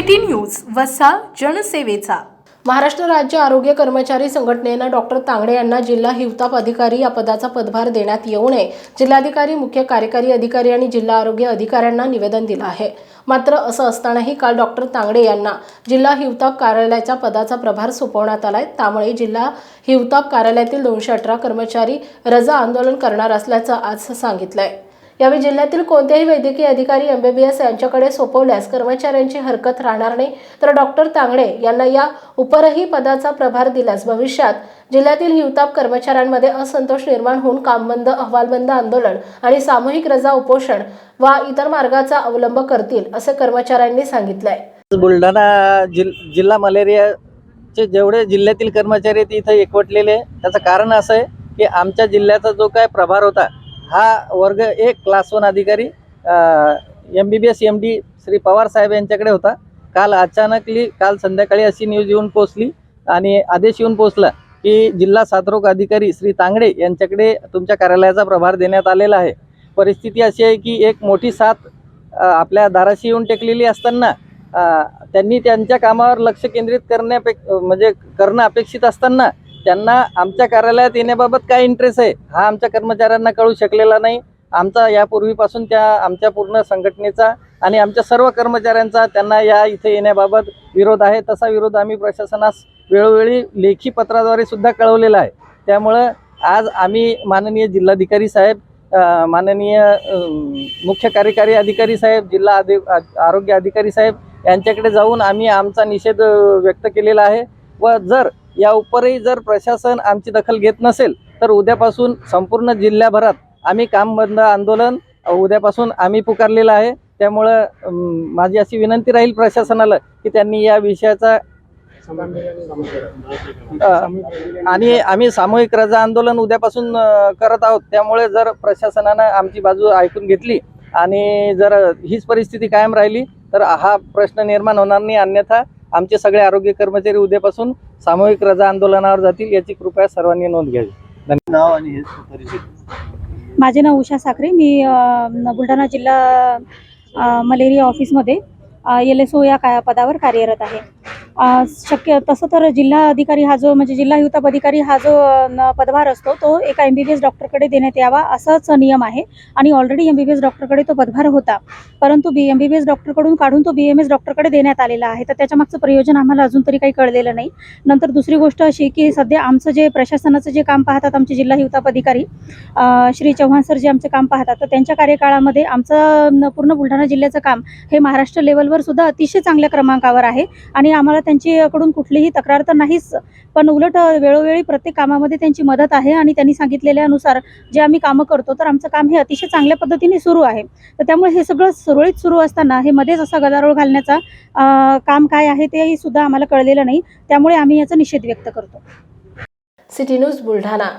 City news वसा जनसेवेचा. महाराष्ट्र राज्य आरोग्य कर्मचारी संघटनेनं डॉक्टर तांगडे यांना जिल्हा हिवताप अधिकारी या पदाचा पदभार देण्यात येऊ नये. जिल्हाधिकारी मुख्य कार्यकारी अधिकारी आणि जिल्हा आरोग्य अधिकाऱ्यांना निवेदन दिलं आहे. मात्र असं असतानाही काल डॉक्टर तांगडे यांना जिल्हा हिवताप कार्यालयाच्या पदाचा प्रभार सोपवण्यात आलाय. त्यामुळे जिल्हा हिवताप कार्यालयातील दोनशे अठरा कर्मचारी रजा आंदोलन करणार असल्याचं आज सांगितलंय. यावेळी जिल्ह्यातील कोणत्याही वैद्यकीय अधिकारी एमबीबीएस यांच्याकडे सोपवल्यास कर्मचाऱ्यांची हरकत राहणार नाही. तर डॉक्टर तांगडे यांना या उपरही पदाचा प्रभार दिल्यास भविष्यात जिल्ह्यातील हिवताप कर्मचाऱ्यांमध्ये असंतोष निर्माण होऊन कामबंद अहवालबंद आंदोलन आणि सामूहिक रजा उपोषण वा इतर मार्गाचा अवलंब करतील असे कर्मचाऱ्यांनी सांगितलंय. बुलढाणा जिल जिल्हा मलेरियाचे जेवढे जिल्ह्यातील कर्मचारी आहेत इथं एकवटलेले त्याचं कारण असं आहे की आमच्या जिल्ह्याचा जो काय प्रभार होता हा वर्ग एक क्लास वन अधिकारी M B B S M D Shri Pawar साहेब यांच्याकडे होता. काल अचानकली काल संध्याकाळी अशी न्यूज येऊन पोचली आणि आदेश येऊन पोचला की जिल्हा साथरोग अधिकारी श्री तांगडे यांच्याकडे तुमच्या कार्यालयाचा प्रभार देण्यात आलेला आहे. परिस्थिती अशी आहे की एक मोठी साथ आपल्या दाराशी येऊन टेकलेली असताना त्यांनी त्यांच्या कामावर लक्ष केंद्रित करण्यापे म्हणजे करणं अपेक्षित असताना त्यांना आमच्या कार्यालयात येण्याबाबत काय इंटरेस्ट आहे हा आमच्या कर्मचाऱ्यांना कळू शकलेला नाही. आमचा यापूर्वीपासून त्या आमच्या पूर्ण संघटनेचा आणि आमच्या सर्व कर्मचाऱ्यांचा त्यांना या इथे येण्याबाबत विरोध आहे. तसा विरोध आम्ही प्रशासनास वेळोवेळी लेखी पत्राद्वारे सुद्धा कळवलेला आहे. त्यामुळं आज आम्ही माननीय जिल्हाधिकारी साहेब माननीय मुख्य कार्यकारी अधिकारी साहेब जिल्हा अधि आरोग्य अधिकारी साहेब यांच्याकडे जाऊन आम्ही आमचा निषेध व्यक्त केलेला आहे. व जर या उपरही जर प्रशासन आमची दखल घेत नसेल तर उद्यापासून संपूर्ण जिल्ह्याभरात आम्ही काम बंद आंदोलन उद्यापासून आम्ही पुकारलेलं आहे. त्यामुळं माझी अशी विनंती राहील प्रशासनाला की त्यांनी या विषयाचा आणि आम्ही सामूहिक रजा आंदोलन उद्यापासून करत आहोत. त्यामुळे जर प्रशासनानं आमची बाजू ऐकून घेतली आणि जर हीच परिस्थिती कायम राहिली तर हा प्रश्न निर्माण होणार नाही. अन्यथा आमचे सगळे आरोग्य कर्मचारी उद्यापासून सामूहिक रजा आंदोलनावर जातील याची कृपया सर्वांनी नोंद घ्यावी. नाव आणि परिचित माझे नाव उषा साखरे. मी बुलढाणा जिल्हा मलेरिया ऑफिसमध्ये एल एस ओ या पदावर कार्यरत आहे. शक्य तसं तर जिल्हा अधिकारी हा जो म्हणजे जिल्हा हिवताप अधिकारी हा जो न- पदभार असतो तो एका एम बी बी एस डॉक्टरकडे देण्यात यावा असाच नियम आहे. आणि already M B B S डॉक्टरकडे तो पदभार होता. परंतु बी एम बी बी एस डॉक्टरकडून काढून तो बी एम एस डॉक्टरकडे देण्यात आलेला आहे. तर त्याच्यामागचं प्रयोजन आम्हाला अजून तरी काही कळलेलं नाही. नंतर दुसरी गोष्ट अशी की सध्या आमचं जे प्रशासनाचं जे काम पाहतात आमचे जिल्हा हिवताप अधिकारी श्री चव्हाण सर जे आमचं काम पाहतात तर त्यांच्या कार्यकाळामध्ये आमचं पूर्ण बुलढाणा जिल्ह्याचं काम हे महाराष्ट्र लेवलवर सुद्धा अतिशय चांगल्या क्रमांकावर आहे. आणि आम्हाला त्यांच्याकडून कुठलीही तक्रार तर नाहीच पण उलट वेळोवेळी प्रत्येक कामामध्ये त्यांची मदत आहे आणि त्यांनी सांगितलेल्यानुसार जे आम्ही कामं करतो तर आमचं काम हे अतिशय चांगल्या पद्धतीने सुरू आहे. तर त्यामुळे हे सगळं सुरळीत सुरू असताना हे मध्येच असा गदारोळ घालण्याचा काम काय आहे तेही सुद्धा आम्हाला कळलेलं नाही. त्यामुळे आम्ही याचा निषेध व्यक्त करतो. City news Buldhana.